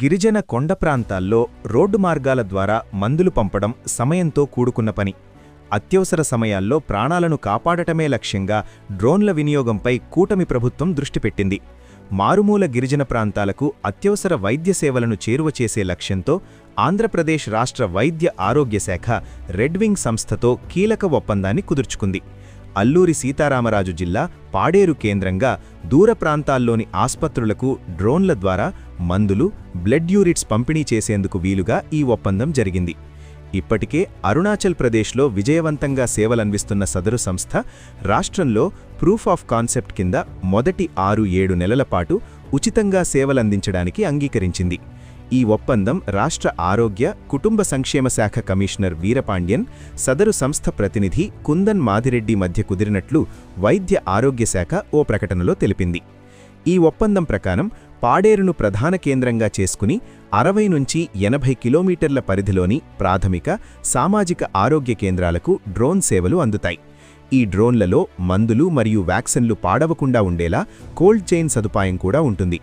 గిరిజన కొండ ప్రాంతాల్లో రోడ్డు మార్గాల ద్వారా మందులు పంపడం సమయంతో కూడుకున్న పని. అత్యవసర సమయాల్లో ప్రాణాలను కాపాడటమే లక్ష్యంగా డ్రోన్ల వినియోగంపై కూటమి ప్రభుత్వం దృష్టి పెట్టింది. మారుమూల గిరిజన ప్రాంతాలకు అత్యవసర వైద్య సేవలను చేరువ చేసే లక్ష్యంతో ఆంధ్రప్రదేశ్ రాష్ట్ర వైద్య ఆరోగ్య శాఖ రెడ్వింగ్ సంస్థతో కీలక ఒప్పందాన్ని కుదుర్చుకుంది. అల్లూరి సీతారామరాజు జిల్లా పాడేరు కేంద్రంగా దూర ప్రాంతాల్లోని ఆస్పత్రులకు డ్రోన్ల ద్వారా మందులు బ్లడ్ యూరిట్స్ పంపిణీ చేసేందుకు వీలుగా ఈ ఒప్పందం జరిగింది. ఇప్పటికే అరుణాచల్ ప్రదేశ్లో విజయవంతంగా సేవలందిస్తున్న సదరు సంస్థ రాష్ట్రంలో ప్రూఫ్ ఆఫ్ కాన్సెప్ట్ కింద మొదటి ఆరు ఏడు నెలల పాటు ఉచితంగా సేవలందించడానికి అంగీకరించింది. ఈ ఒప్పందం రాష్ట్ర ఆరోగ్య కుటుంబ సంక్షేమ శాఖ కమిషనర్ వీరపాండ్యన్ సదరు సంస్థ ప్రతినిధి కుందన్ మాదిరెడ్డి మధ్య కుదిరినట్లు వైద్య ఆరోగ్య శాఖ ఓ ప్రకటనలో తెలిపింది. ఈ ఒప్పందం ప్రకారం పాడేరును ప్రధాన కేంద్రంగా చేసుకుని అరవై నుంచి ఎనభై కిలోమీటర్ల పరిధిలోని ప్రాథమిక సామాజిక ఆరోగ్య కేంద్రాలకు డ్రోన్ సేవలు అందుతాయి. ఈ డ్రోన్లలో మందులు మరియు వ్యాక్సిన్లు పాడవకుండా ఉండేలా కోల్డ్ చైన్ సదుపాయం కూడా ఉంటుంది.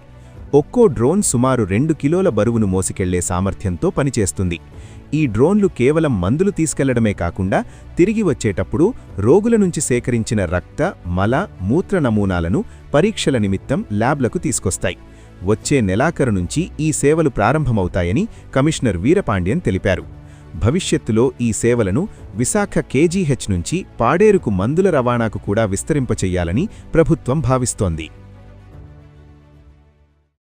ఒక్కో డ్రోన్ సుమారు రెండు కిలోల బరువును మోసుకెళ్ళే సామర్థ్యంతో పనిచేస్తుంది. ఈ డ్రోన్లు కేవలం మందులు తీసుకెళ్ళడమే కాకుండా తిరిగి వచ్చేటప్పుడు రోగుల నుంచి సేకరించిన రక్త మల మూత్ర నమూనాలను పరీక్షల నిమిత్తం ల్యాబ్లకు తీసుకొస్తాయి. వచ్చే నెలాఖరు నుంచి ఈ సేవలు ప్రారంభమవుతాయని కమిషనర్ వీరపాండ్యన్ తెలిపారు. భవిష్యత్తులో ఈ సేవలను విశాఖ కేజీహెచ్ నుంచి పాడేరుకు మందుల రవాణాకు కూడా విస్తరింపచెయ్యాలని ప్రభుత్వం భావిస్తోంది.